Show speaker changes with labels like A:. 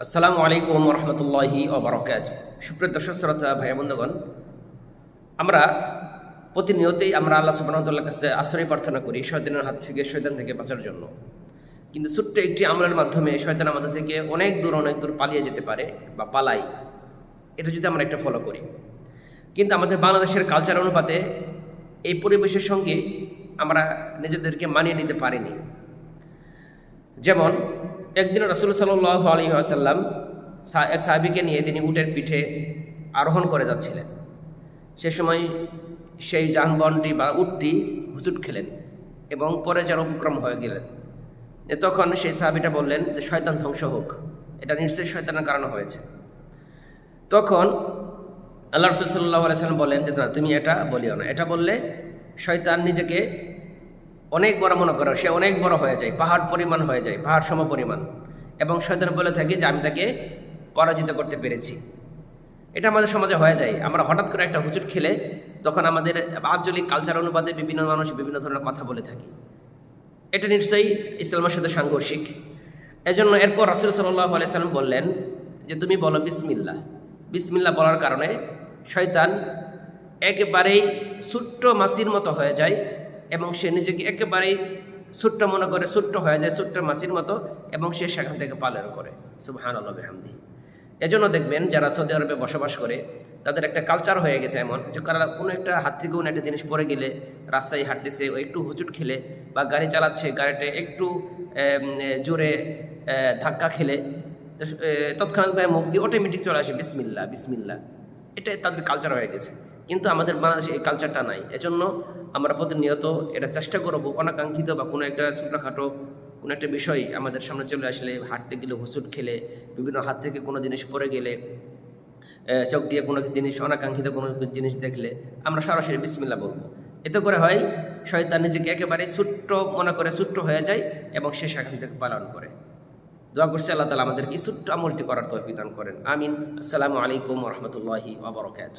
A: আসসালামু আলাইকুম রহমতুল্লাহি ওবরকাত। সুপ্রিয় দর্শক, শ্রোতা, ভাই, বন্ধুগণ, আমরা প্রতিনিয়তই আমরা আল্লাহ সুবাহতাল্লাহ কাছে আশ্রয় প্রার্থনা করি শয়তানের হাত থেকে, শয়তান থেকে বাঁচার জন্য। কিন্তু ছোট্ট একটি আমলের মাধ্যমে শয়তান আমাদের থেকে অনেক দূর অনেক দূর পালিয়ে যেতে পারে বা পালাই। এটা যদি আমরা একটা ফলো করি। কিন্তু আমাদের বাংলাদেশের কালচার অনুপাতে এই পরিবেশের সঙ্গে আমরা নিজেদেরকে মানিয়ে নিতে পারিনি। যেমন একদিন রসুল সাল্লাহ আলী আসাল্লাম এক সাহাবিকে নিয়ে তিনি উটের পিঠে আরোহণ করে যাচ্ছিলেন। সে সময় সেই যানবাহনটি বা উটটি হুচুট খেলেন এবং পরে যেন উপক্রম হয়ে গেলেন। তখন সেই সাহাবিটা বললেন যে, শয়তান ধ্বংস হোক। এটা নিশ্চয়ই শয়তানের কারণে হয়েছে। তখন আল্লাহ রসুল সাল্লাহ আলাইসাল্লাম বলেন যে, না, তুমি এটা বলিও না। এটা বললে শয়তান নিজেকে অনেক বড় মনে করো, সে অনেক বড় হয়ে যায়, পাহাড় পরিমাণ হয়ে যায়, পাহাড় সম পরিমাণ এবং শয়তান বলে থাকে যে, আমি তাকে পরাজিত করতে পেরেছি। এটা আমাদের সমাজে হয়ে যায়। আমরা হঠাৎ করে একটা হুচুট খেলে তখন আমাদের আঞ্চলিক কালচার অনুপাতে বিভিন্ন মানুষ বিভিন্ন ধরনের কথা বলে থাকি। এটা নিশ্চয়ই ইসলামের সাথে সাংঘর্ষিক। এজন্য এরপর রাসুল সাল্লাহ আলাইসাল্লাম বললেন যে, তুমি বলো বিসমিল্লা বিসমিল্লা বলার কারণে শয়তান একেবারেই ছোট্ট মাসির মতো হয়ে যায়। এবং সে নিজেকে একেবারেই ছোট্ট মনে করে ছোট্ট হয়ে যায় ছোট্ট মাসির মতো এবং সে সেখান থেকে পালন করে। সুবহান আল্লাহ হামদি এজন্য দেখবেন যারা সৌদি আরবে বসবাস করে, তাদের একটা কালচার হয়ে গেছে এমন যে কারা কোনো একটা হাত থেকে কোনো একটা জিনিস পড়ে গেলে, রাস্তায় হাঁটতেছে, ও একটু হুচুট খেলে বা গাড়ি চালাচ্ছে গাড়িটা একটু জোরে ধাক্কা খেলে তৎক্ষণাৎভাবে মুখ দিয়ে অটোমেটিক চলে আসে বিসমিল্লা বিসমিল্লা এটা তাদের কালচার হয়ে গেছে। কিন্তু আমাদের বাংলাদেশে এই কালচারটা নাই। এজন্য আমরা প্রতিনিয়ত এটা চেষ্টা করব, অনাকাঙ্ক্ষিত বা কোনো একটা ছোটোখাটো, কোনো একটা বিষয় আমাদের সামনে চলে আসলে, হাঁটতে গেলে হুসুট খেলে, বিভিন্ন হাত থেকে কোনো জিনিস পড়ে গেলে চোখ দিয়ে কোনো জিনিস, অনাকাঙ্ক্ষিত কোনো জিনিস দেখলে আমরা সরাসরি বিসমিল্লা বলব। এতে করে হয়, শয়তান নিজেকে একেবারে ছোট্ট, মনে করে ছোট্ট হয়ে যায় এবং সে সেখান থেকে পালন করে। দোয়া করছে আল্লাহ তালা আমাদেরকে ছোট্ট আমলটি করার তৌফিক দান করেন। আমিন। আসসালামু আলাইকুম রহমতুল্লাহি ওবরকাত